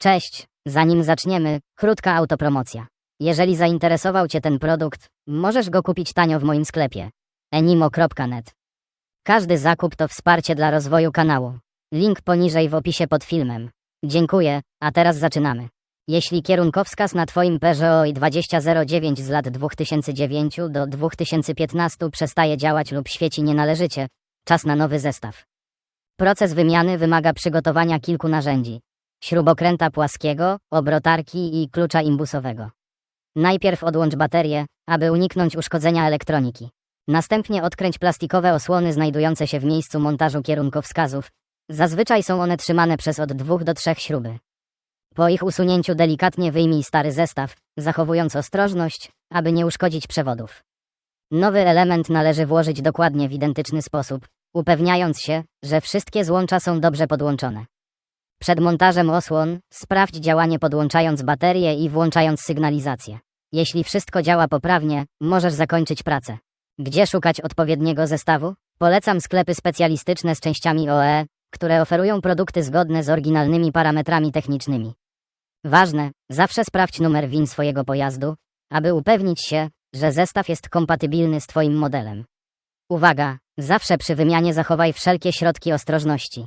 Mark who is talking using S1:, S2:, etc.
S1: Cześć, zanim zaczniemy, krótka autopromocja. Jeżeli zainteresował Cię ten produkt, możesz go kupić tanio w moim sklepie enimo.net. Każdy zakup to wsparcie dla rozwoju kanału. Link poniżej w opisie pod filmem. Dziękuję, a teraz zaczynamy. Jeśli kierunkowskaz na Twoim Peugeot 2009 z lat 2009 do 2015 przestaje działać lub świeci nienależycie, czas na nowy zestaw. Proces wymiany wymaga przygotowania kilku narzędzi. Śrubokręta płaskiego, obrotarki i klucza imbusowego. Najpierw odłącz baterię, aby uniknąć uszkodzenia elektroniki. Następnie odkręć plastikowe osłony znajdujące się w miejscu montażu kierunkowskazów. Zazwyczaj są one trzymane przez od dwóch do trzech śruby. Po ich usunięciu delikatnie wyjmij stary zestaw, zachowując ostrożność, aby nie uszkodzić przewodów. Nowy element należy włożyć dokładnie w identyczny sposób, upewniając się, że wszystkie złącza są dobrze podłączone. Przed montażem osłon sprawdź działanie podłączając baterię i włączając sygnalizację. Jeśli wszystko działa poprawnie, możesz zakończyć pracę. Gdzie szukać odpowiedniego zestawu? Polecam sklepy specjalistyczne z częściami OE, które oferują produkty zgodne z oryginalnymi parametrami technicznymi. Ważne, zawsze sprawdź numer WIN swojego pojazdu, aby upewnić się, że zestaw jest kompatybilny z Twoim modelem. Uwaga, zawsze przy wymianie zachowaj wszelkie środki ostrożności.